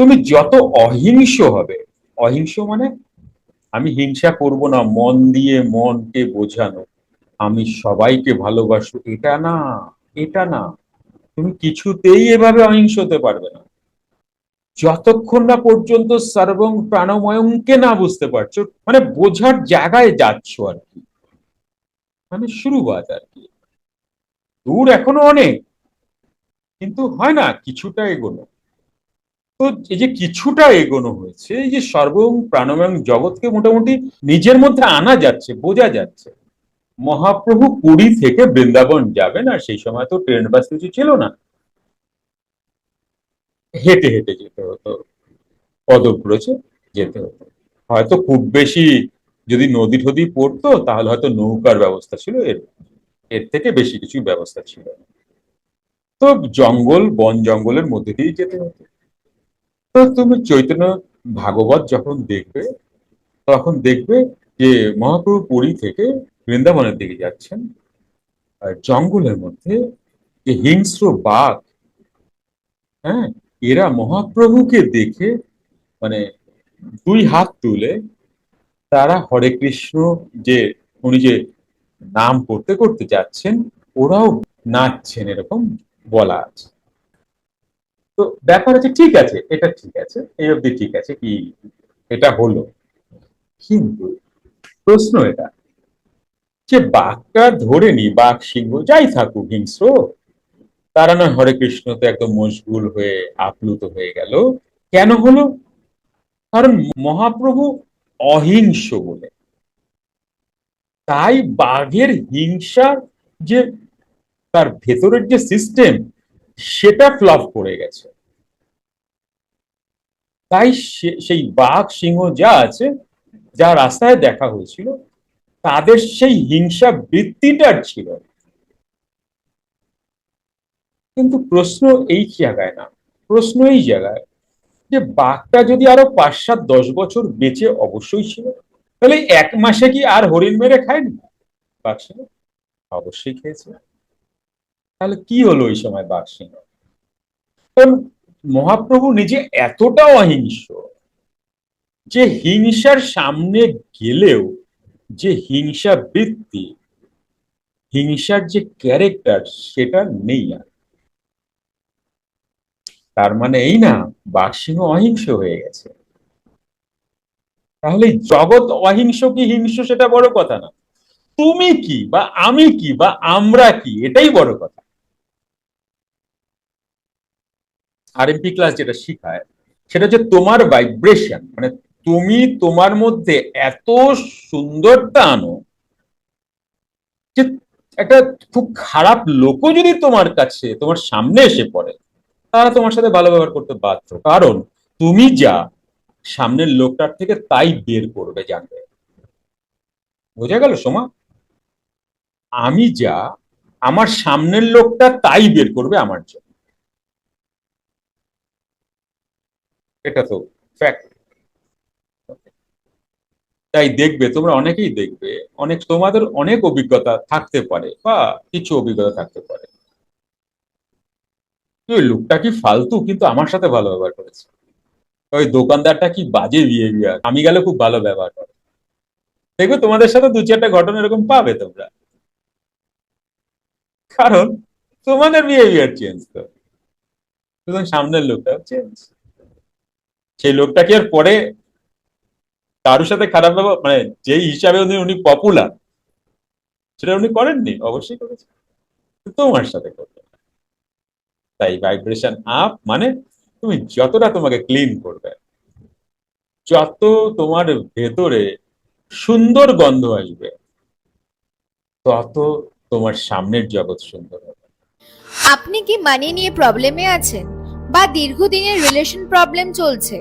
তুমি যত অহিংস হবে অহিংস মানে আমি হিংসা করব না, মন দিয়ে মনকে বোঝানো, আমি সবাইকে ভালোবাসবো এটা না এটা না। তুমি কিছুতেই এভাবে অহিংস হতে পারবে না। যতক্ষণ না পর্যন্ত সর্বং প্রাণময়ংকে না বুঝতে পারছ মানে বোঝার জায়গায় যাচ্ছ আর কি। মানে শুরু শুরুবাত আর কি। দূর এখনও অনেক, কিন্তু হয় না, কিছুটা এগোনো। তো এই যে কিছুটা এগোনো হয়েছে, এই যে সর্বং প্রাণময় জগৎকে মোটামুটি নিজের মধ্যে আনা যাচ্ছে, বোঝা যাচ্ছে। মহাপ্রভু পুরী থেকে বৃন্দাবন যাবেন আর সেই সময় তো ট্রেন বাস কিছু ছিল না। হেঁটে হেঁটে যেতে হতো পদব্রজে যেতে হতো। হয়তো খুব বেশি যদি নদী টদী পড়তো, তাহলে হয়তো নৌকার ব্যবস্থা ছিল, এর এর থেকে বেশি কিছু ব্যবস্থা ছিল তো জঙ্গল, বন জঙ্গলের মধ্যে দিয়ে যেতে হতো। তো তুমি চৈতন্য ভাগবত যখন দেখবে, তখন দেখবে যে মহাপ্রভু পুরী থেকে বৃন্দাবনের দিকে যাচ্ছেন। আর জঙ্গলের মধ্যে যে হিংস্র বাঘ হ্যাঁ এরা মহাপ্রভুকে দেখে মানে দুই হাত তুলে তারা হরে কৃষ্ণ যে উনি যে নাম করতে করতে যাচ্ছেন, ওরাও নাচছেন এরকম বলা আছে। তো ব্যাপার হচ্ছে ঠিক আছে, এটা ঠিক আছে, এই অবধি ঠিক আছে কি এটা হলো। কিন্তু প্রশ্ন এটা, যে বাঘটা ধরে নি, বাঘ সিংহ যাই থাকুক, হিংস্র, তারা না হরে কৃষ্ণ তো একদম মশগুল হয়ে আপ্লুত হয়ে গেল, কেন হলো? কারণ মহাপ্রভু অহিংস বলে। তাই বাঘের হিংসার যে তার ভেতরের যে সিস্টেম সেটা ফ্লপ করে গেছে। তাই সেই বাঘ, সিংহ যা আছে, যা রাস্তায় দেখা হয়েছিল, তাদের সেই হিংসা বৃত্তিটার ছিল। কিন্তু প্রশ্ন এই জায়গায় না, প্রশ্ন এই জায়গায় যে বাঘটা যদি আরও পাঁচ সাত দশ বছর বেঁচে অবশ্যই ছিল, তাহলে এক মাসে কি আর হরিণ মেরে খায়নি? বাঘ সিংহ অবশ্যই খেয়েছে। তাহলে কি হলো ওই সময় বাঘ সিংহ? মহাপ্রভু নিজে এতটা অহিংস যে হিংসার সামনে গেলেও যে হিংসা বৃত্তি হিংসার যে ক্যারেক্টার সেটা নেই আর। তার মানে এই না বাঘসিংহ অহিংস হয়ে গেছে। তাহলে জগৎ অহিংস কি হিংস সেটা বড় কথা না। তুমি কি বা আমি কি বা আমরা কি, এটাই বড় কথা। আরএমপি ক্লাস যেটা শিখায়, সেটা হচ্ছে তোমার ভাইব্রেশন মানে তুমি তোমার মধ্যে এত সুন্দরতা আনো যে একটা খুব খারাপ লোকও যদি তোমার কাছে, তোমার সামনে এসে পড়ে, তারা তোমার সাথে ভালো ব্যবহার করতে বাধ্য। কারণ তুমি যা সামনের লোকটার থেকে তাই বের করবে জানবে। বোঝা গেল সোমা? আমি যা আমার সামনের লোকটা তাই বের করবে আমার জন্য। এটা তো ফ্যাক্ট তাই দেখবে, তোমরা অনেকেই দেখবে, অনেক, তোমাদের অনেক অভিজ্ঞতা থাকতে পারে বা কিছু অভিজ্ঞতা থাকতে পারে। ওই লোকটা কি ফালতু, কিন্তু আমার সাথে ভালো ব্যবহার করেছে। ওই দোকানদারটা কি বাজে বিহেভিয়ার আমি গেলে খুব ভালো ব্যবহার করে। দেখবে তোমাদের সাথে দু চারটা ঘটনা এরকম পাবে তোমরা। কারণ তোমাদের বিহেভিয়ার চেঞ্জ তো। সামনের লোকটা চেঞ্জ সেই লোকটা কি আর পরে কারোর সাথে খারাপ ব্যবহার মানে যেই হিসাবে উনি উনি পপুলার সেটা উনি করেননি, অবশ্যই করেছেন। তোমার সাথে করবে তাই ভাইব্রেশন আপ মানে তুমি যতটা তোমাকে ক্লিন করবে, যত তোমার ভেতরে সুন্দর গন্ধ আসবে, তত তোমার সামনের জগৎ সুন্দর হবে। আপনি কি মানি নিয়ে প্রবলেমে আছেন? বা দীর্ঘদিনের রিলেশন প্রবলেম চলছে?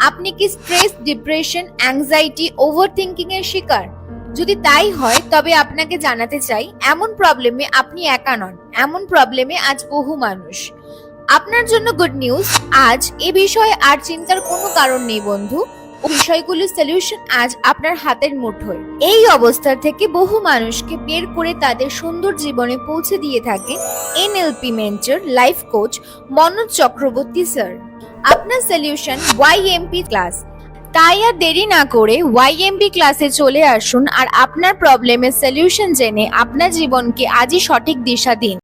আপনি কি stress depression anxiety over thinking এর শিকার? যদি তাই হয়, তবে আপনাকে জানাতে চাই, এমন প্রবলেমে আপনি একা নন, এমন প্রবলেমে আজ বহু মানুষ। আপনার জন্য গুড নিউজ আজ এ বিষয়ে আর চিন্তার কোনো কারণ নেই বন্ধু। বিষয়গুলির সলিউশন আজ আপনার হাতের মুঠোয়। এই অবস্থা থেকে বহু মানুষকে বের করে তাদের সুন্দর জীবনে পৌঁছে দিয়ে থাকে NLP mentor life coach Manoj Chakraborty sir আপনার সলিউশন ওয়াইএমপি ক্লাস তাই আর দেরি না করে ওয়াইএমপি ক্লাসে চলে আসুন আর আপনার প্রবলেমের সলিউশন জেনে আপনার জীবনকে আজই সঠিক দিশা দিন।